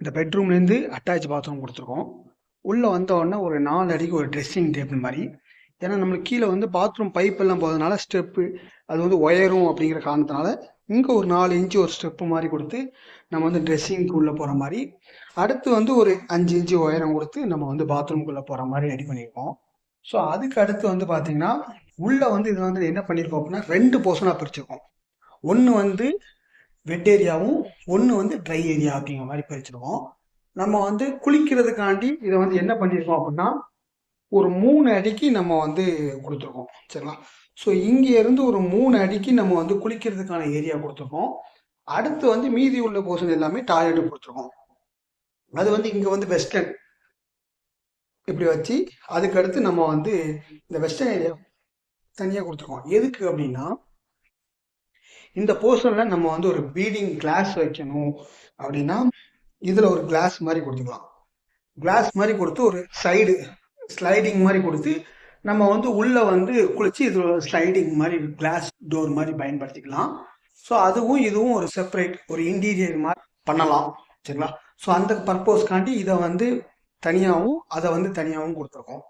இந்த பெட்ரூம்லேருந்து attach bathroom கொடுத்துருக்கோம். உள்ளே வந்த உடனே ஒரு நாலு அடிக்கு ஒரு ட்ரெஸ்ஸிங் டேபிள் மாதிரி. ஏன்னா நம்மளுக்கு கீழே வந்து பாத்ரூம் பைப் எல்லாம் போகிறதுனால ஸ்டெப்பு அது வந்து ஒயரும் அப்படிங்கிற காரணத்தினால இங்கே ஒரு நாலு இன்ச்சு ஒரு ஸ்டெப்பு மாதிரி கொடுத்து நம்ம வந்து ட்ரெஸ்ஸிங்க்கு உள்ளே போகிற மாதிரி. அடுத்து வந்து ஒரு அஞ்சு இன்ச்சு உயரம் கொடுத்து நம்ம வந்து பாத்ரூம்குள்ளே போகிற மாதிரி ரெடி பண்ணியிருக்கோம் ஸோ அதுக்கு அடுத்து வந்து பார்த்தீங்கன்னா உள்ளே வந்து இது வந்து என்ன பண்ணியிருக்கோம் அப்படின்னா ரெண்டு போர்ஷனாக பிரிச்சிருக்கோம். ஒன்று வந்து வெட் ஏரியாவும் ஒன்று வந்து ட்ரை ஏரியா அப்படிங்கிற மாதிரி பிரிச்சிருக்கோம். நம்ம வந்து குளிக்கிறதுக்காண்டி இதை வந்து என்ன பண்ணியிருக்கோம் அப்படின்னா ஒரு மூணு அடிக்கு நம்ம வந்து கொடுத்துருக்கோம். சரிங்களா? ஸோ இங்கேருந்து ஒரு மூணு அடிக்கு நம்ம வந்து குளிக்கிறதுக்கான ஏரியா கொடுத்துருக்கோம். அடுத்து வந்து மீதி உள்ள போர்ஷன் எல்லாமே டாய்லெட் கொடுத்துருக்கோம். அது வந்து இங்கே வந்து வெஸ்டர்ன் இப்படி வச்சு அதுக்கடுத்து நம்ம வந்து இந்த வெஸ்டர்ன் ஏரியா தனியாக கொடுத்துருக்கோம். எதுக்கு அப்படின்னா இந்த போர்ஷனில் நம்ம வந்து ஒரு பீடிங் கிளாஸ் வைக்கணும் அப்படின்னா இதில் ஒரு கிளாஸ் மாதிரி கொடுத்துக்கலாம். கிளாஸ் மாதிரி கொடுத்து ஒரு சைடு ஸ்லைடிங் மாதிரி கொடுத்து நம்ம வந்து உள்ளே வந்து குளிச்சு இதில் ஒரு ஸ்லைடிங் மாதிரி கிளாஸ் டோர் மாதிரி பயன்படுத்திக்கலாம். ஸோ அதுவும் இதுவும் ஒரு செப்பரேட் ஒரு இன்டீரியர் மாதிரி பண்ணலாம். சரிங்களா? ஸோ அந்த பர்பஸ்க்காண்டி இதை வந்து தனியாகவும் அதை வந்து தனியாகவும் கொடுத்துருக்கோம்.